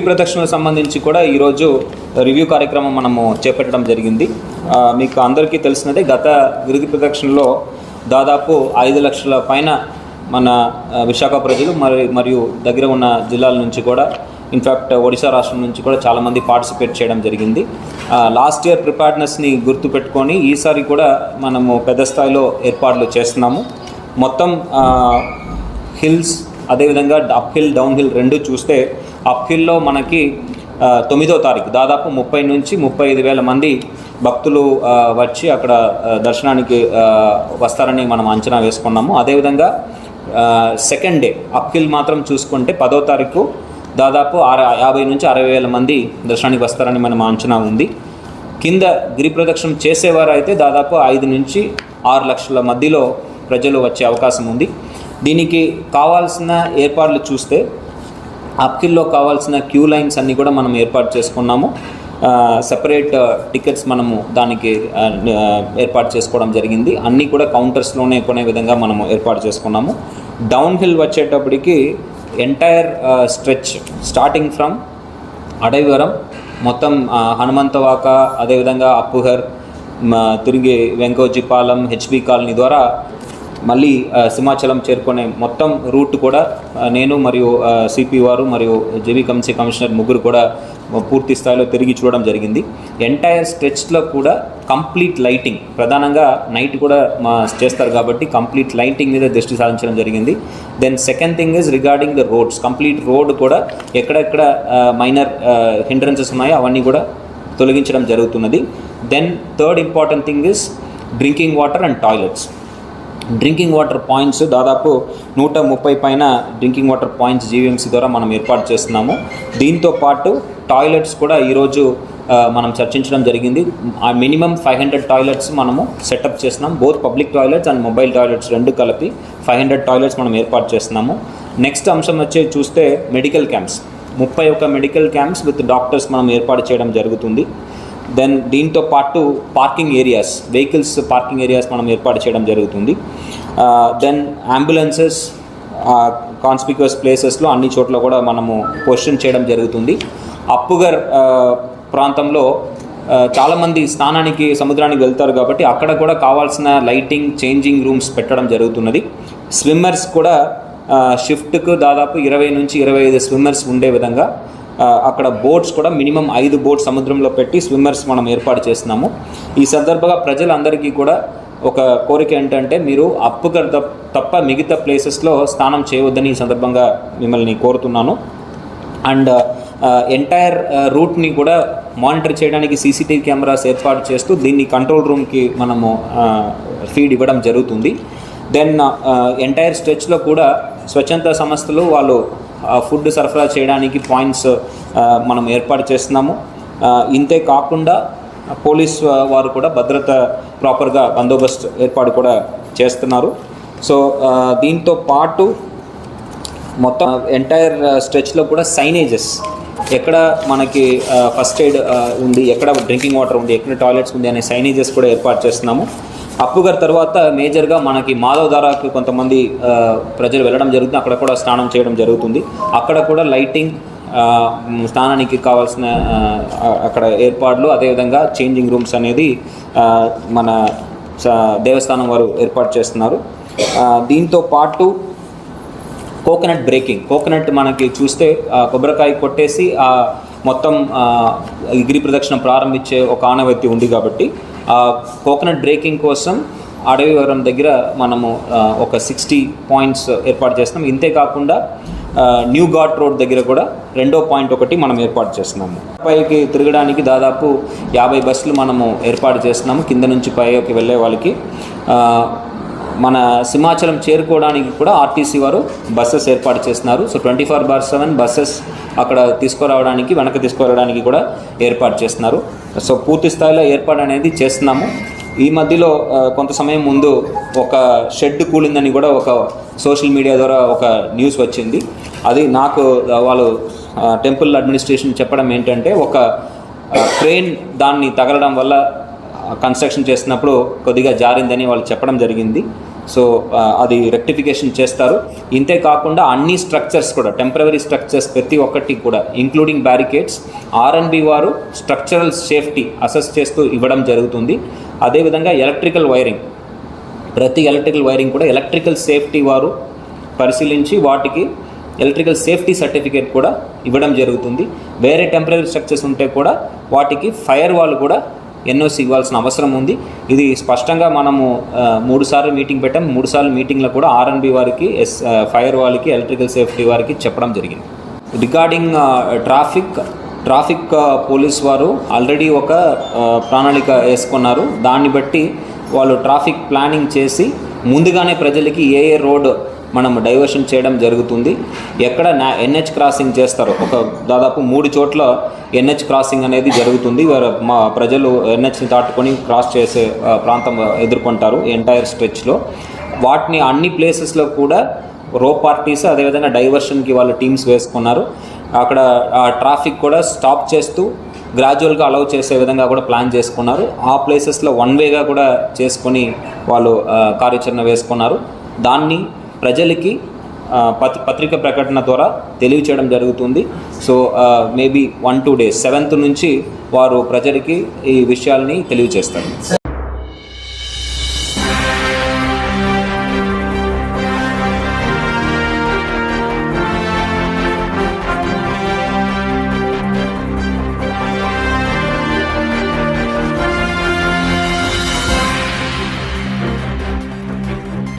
గిరి ప్రదక్షిణకు సంబంధించి కూడా ఈరోజు రివ్యూ కార్యక్రమం మనము చేపట్టడం జరిగింది. మీకు అందరికీ తెలిసినదే గత గిరి ప్రదక్షిణలో దాదాపు ఐదు లక్షల పైన మన విశాఖ ప్రజలు మరి మరియు దగ్గర ఉన్న జిల్లాల నుంచి కూడా ఇన్ఫ్యాక్ట్ ఒడిశా రాష్ట్రం నుంచి కూడా చాలామంది పార్టిసిపేట్ చేయడం జరిగింది. లాస్ట్ ఇయర్ ప్రిపేర్నెస్ని గుర్తుపెట్టుకొని ఈసారి కూడా మనము పెద్ద స్థాయిలో ఏర్పాట్లు చేస్తున్నాము. మొత్తం హిల్స్ అదేవిధంగా అప్ హిల్ డౌన్ హిల్ రెండు చూస్తే అప్ మనకి తొమ్మిదో తారీఖు దాదాపు ముప్పై నుంచి ముప్పై ఐదు వేల మంది భక్తులు వచ్చి అక్కడ దర్శనానికి వస్తారని మనం అంచనా వేసుకున్నాము. అదేవిధంగా సెకండ్ డే అప్ మాత్రం చూసుకుంటే పదో తారీఖు దాదాపు అర యాభై నుంచి అరవై వేల మంది దర్శనానికి వస్తారని మనం అంచనా ఉంది. కింద గిరి చేసేవారు అయితే దాదాపు ఐదు నుంచి ఆరు లక్షల మధ్యలో ప్రజలు వచ్చే అవకాశం ఉంది. దీనికి కావాల్సిన ఏర్పాట్లు చూస్తే అప్కిల్లో కావాల్సిన క్యూ లైన్స్ అన్నీ కూడా మనం ఏర్పాటు చేసుకున్నాము. సెపరేట్ టికెట్స్ మనము దానికి ఏర్పాటు చేసుకోవడం జరిగింది. అన్నీ కూడా కౌంటర్స్లోనే కొనే విధంగా మనము ఏర్పాటు చేసుకున్నాము. డౌన్ హిల్ వచ్చేటప్పటికి entire stretch starting from Adavivaram. మొత్తం హనుమంతవాక అదేవిధంగా అప్పుహర్ తిరిగి వెంకోజిపాలెం హెచ్బి కాలనీ ద్వారా మళ్ళీ సింహాచలం చేరుకునే మొత్తం రూట్ కూడా నేను మరియు సిపి వారు మరియు జేబీ కమిషన్ కమిషనర్ ముగ్గురు కూడా పూర్తి స్థాయిలో తిరిగి చూడడం జరిగింది. ఎంటైర్ స్ట్రెచ్లో కూడా కంప్లీట్ లైటింగ్ ప్రధానంగా నైట్ కూడా మా చేస్తారు కాబట్టి కంప్లీట్ లైటింగ్ మీద దృష్టి సాధించడం జరిగింది. Then second thing is regarding the roads complete road కూడా ఎక్కడెక్కడ మైనర్ హిండ్రన్సెస్ ఉన్నాయో అవన్నీ కూడా తొలగించడం జరుగుతున్నది. Then third important thing is drinking water and toilets drinking water points దాదాపు నూట ముప్పై పైన డ్రింకింగ్ వాటర్ పాయింట్స్ జీవీఎంసీ ద్వారా మనం ఏర్పాటు చేస్తున్నాము. దీంతో పాటు టాయిలెట్స్ కూడా ఈరోజు మనం చర్చించడం జరిగింది. ఆ మినిమం ఫైవ్ హండ్రెడ్ టాయిలెట్స్ మనము సెటప్ చేస్తున్నాం. Both public toilets and mobile toilets రెండు కలిపి ఫైవ్ హండ్రెడ్ టాయిలెట్స్ మనం ఏర్పాటు చేస్తున్నాము. నెక్స్ట్ అంశం వచ్చే చూస్తే మెడికల్ క్యాంప్స్. ముప్పై ఒక మెడికల్ క్యాంప్స్ విత్ డాక్టర్స్ మనం ఏర్పాటు చేయడం జరుగుతుంది. దెన్ దీంతో పాటు parking areas vehicles parking areas మనం ఏర్పాటు చేయడం జరుగుతుంది. దెన్ అంబులెన్సెస్ కాన్స్పిక్యువస్ ప్లేసెస్లో అన్ని చోట్ల కూడా మనము పొజిషన్ చేయడం జరుగుతుంది. అప్పుగర్ ప్రాంతంలో చాలామంది స్నానానికి సముద్రానికి వెళ్తారు కాబట్టి అక్కడ కూడా కావాల్సిన లైటింగ్ చేంజింగ్ రూమ్స్ పెట్టడం జరుగుతున్నది. స్విమ్మర్స్ కూడా షిఫ్ట్కు దాదాపు ఇరవై నుంచి ఇరవై ఐదు స్విమ్మర్స్ ఉండే విధంగా అక్కడ బోట్స్ కూడా మినిమం ఐదు బోట్స్ సముద్రంలో పెట్టి స్విమ్మర్స్ మనం ఏర్పాటు చేస్తున్నాము. ఈ సందర్భంగా ప్రజలందరికీ కూడా ఒక కోరిక ఏంటంటే మీరు అప్పుగా తప్ప మిగతా ప్లేసెస్లో స్నానం చేయవద్దని ఈ సందర్భంగా మిమ్మల్ని కోరుతున్నాను. అండ్ ఎంటైర్ రూట్ని కూడా మానిటర్ చేయడానికి సీసీటీవీ కెమెరాస్ ఏర్పాటు చేస్తూ దీన్ని కంట్రోల్ రూమ్కి మనము ఫీడ్ ఇవ్వడం జరుగుతుంది. దెన్ ఎంటైర్ స్ట్రెచ్లో కూడా స్వచ్ఛంద సంస్థలు వాళ్ళు ఫుడ్ సరఫరా చేయడానికి పాయింట్స్ మనం ఏర్పాటు చేస్తున్నాము. ఇంతే కాకుండా పోలీస్ వారు కూడా భద్రత ప్రాపర్గా బందోబస్తు ఏర్పాటు కూడా చేస్తున్నారు. సో దీంతో పాటు మొత్తం ఎంటైర్ స్ట్రెచ్లో కూడా సైనేజెస్ ఎక్కడ మనకి ఫస్ట్ ఎయిడ్ ఉంది ఎక్కడ డ్రింకింగ్ వాటర్ ఉంది ఎక్కడ టాయిలెట్స్ ఉంది అనే సైనేజెస్ కూడా ఏర్పాటు చేస్తున్నాము. అప్పుగారి తర్వాత మేజర్గా మనకి మాధవ్ ధారాకి కొంతమంది ప్రజలు వెళ్ళడం జరుగుతుంది. అక్కడ కూడా స్నానం చేయడం జరుగుతుంది. అక్కడ కూడా లైటింగ్ స్నానానికి కావాల్సిన అక్కడ ఏర్పాట్లు అదేవిధంగా చేంజింగ్ రూమ్స్ అనేది మన దేవస్థానం వారు ఏర్పాటు చేస్తున్నారు. దీంతో పాటు కోకోనట్ బ్రేకింగ్. కోకోనట్ మనకి చూస్తే కొబ్బరికాయ కొట్టేసి మొత్తం ఆ, గిరి ప్రదక్షిణ ప్రారంభించే ఒక ఆనవాయితీ ఉంది కాబట్టి ఆ కోకోనట్ బ్రేకింగ్ కోసం అడవివరం దగ్గర మనము ఒక సిక్స్టీ పాయింట్స్ ఏర్పాటు చేస్తున్నాం. ఇంతే కాకుండా న్యూ ఘాట్ రోడ్ దగ్గర కూడా రెండో పాయింట్ ఒకటి మనం ఏర్పాటు చేస్తున్నాము. పైకి తిరగడానికి దాదాపు యాభై బస్సులు మనము ఏర్పాటు చేస్తున్నాము. కింద నుంచి పైకి వెళ్ళే వాళ్ళకి. మన సింహాచలం చేరుకోవడానికి కూడా ఆర్టీసీ వారు బస్సెస్ ఏర్పాటు చేస్తున్నారు. So twenty four bar seven buses అక్కడ తీసుకురావడానికి వెనక్కి తీసుకురావడానికి కూడా ఏర్పాటు చేస్తున్నారు. సో పూర్తి స్థాయిలో ఏర్పాటు అనేది చేస్తున్నాము. ఈ మధ్యలో కొంత సమయం ముందు ఒక షెడ్ కూలిందని కూడా ఒక సోషల్ మీడియా ద్వారా ఒక న్యూస్ వచ్చింది. అది నాకు వాళ్ళు టెంపుల్ అడ్మినిస్ట్రేషన్ చెప్పడం ఏంటంటే ఒక ట్రైన్ దాన్ని తగలడం వల్ల కన్స్ట్రక్షన్ చేసినప్పుడు కొద్దిగా జారిందని వాళ్ళు చెప్పడం జరిగింది. సో అది రెక్టిఫికేషన్ చేస్తారు. ఇంతే కాకుండా అన్ని స్ట్రక్చర్స్ కూడా టెంపరవరీ స్ట్రక్చర్స్ ప్రతి ఒక్కటి కూడా including barricades R and B వారు స్ట్రక్చరల్ సేఫ్టీ అసెస్ చేస్తూ ఇవ్వడం జరుగుతుంది. అదేవిధంగా ఎలక్ట్రికల్ వైరింగ్ ప్రతి ఎలక్ట్రికల్ వైరింగ్ కూడా ఎలక్ట్రికల్ సేఫ్టీ వారు పరిశీలించి వాటికి ఎలక్ట్రికల్ సేఫ్టీ సర్టిఫికేట్ కూడా ఇవ్వడం జరుగుతుంది. వేరే టెంపరీ స్ట్రక్చర్స్ ఉంటే కూడా వాటికి ఫైర్ వాళ్ళు కూడా ఎన్ఓసి ఇవ్వాల్సిన అవసరం ఉంది. ఇది స్పష్టంగా మనము మూడుసార్లు మీటింగ్ పెట్టాం. మూడుసార్లు మీటింగ్లో కూడా ఆర్ఎన్బి వారికి ఎస్ ఫైర్ వాళ్ళకి ఎలక్ట్రికల్ సేఫ్టీ వారికి చెప్పడం జరిగింది. రిగార్డింగ్ ట్రాఫిక్ ట్రాఫిక్ పోలీస్ వారు ఆల్రెడీ ఒక ప్రణాళిక వేసుకున్నారు. దాన్ని బట్టి వాళ్ళు ట్రాఫిక్ ప్లానింగ్ చేసి ముందుగానే ప్రజలకి ఏ ఏ రోడ్ మనం డైవర్షన్ చేయడం జరుగుతుంది. ఎక్కడ నా ఎన్హెచ్ క్రాసింగ్ చేస్తారో? ఒక దాదాపు మూడు చోట్ల ఎన్హెచ్ క్రాసింగ్ అనేది జరుగుతుంది. వారు- మా ప్రజలు ఎన్హెచ్ని దాటుకొని క్రాస్ చేసే ప్రాంతం ఎదుర్కొంటారు ఎంటైర్ స్ట్రెచ్లో వాటిని అన్ని ప్లేసెస్లో కూడా రో పార్టీస్ అదేవిధంగా డైవర్షన్కి వాళ్ళ టీమ్స్ వేసుకున్నారు. అక్కడ ఆ ట్రాఫిక్ కూడా స్టాప్ చేస్తూ గ్రాడ్యువల్గా అలౌ చేసే విధంగా కూడా ప్లాన్ చేసుకున్నారు. ఆ ప్లేసెస్లో వన్ వేగా కూడా చేసుకొని వాళ్ళు కార్యాచరణ వేసుకున్నారు. దాన్ని ప్రజలకి పత్ పత్రిక ప్రకటన ద్వారా తెలియచేయడం జరుగుతుంది. So maybe one two days seventh నుంచి వారు ప్రజలకి ఈ విషయాల్ని తెలియచేస్తారు.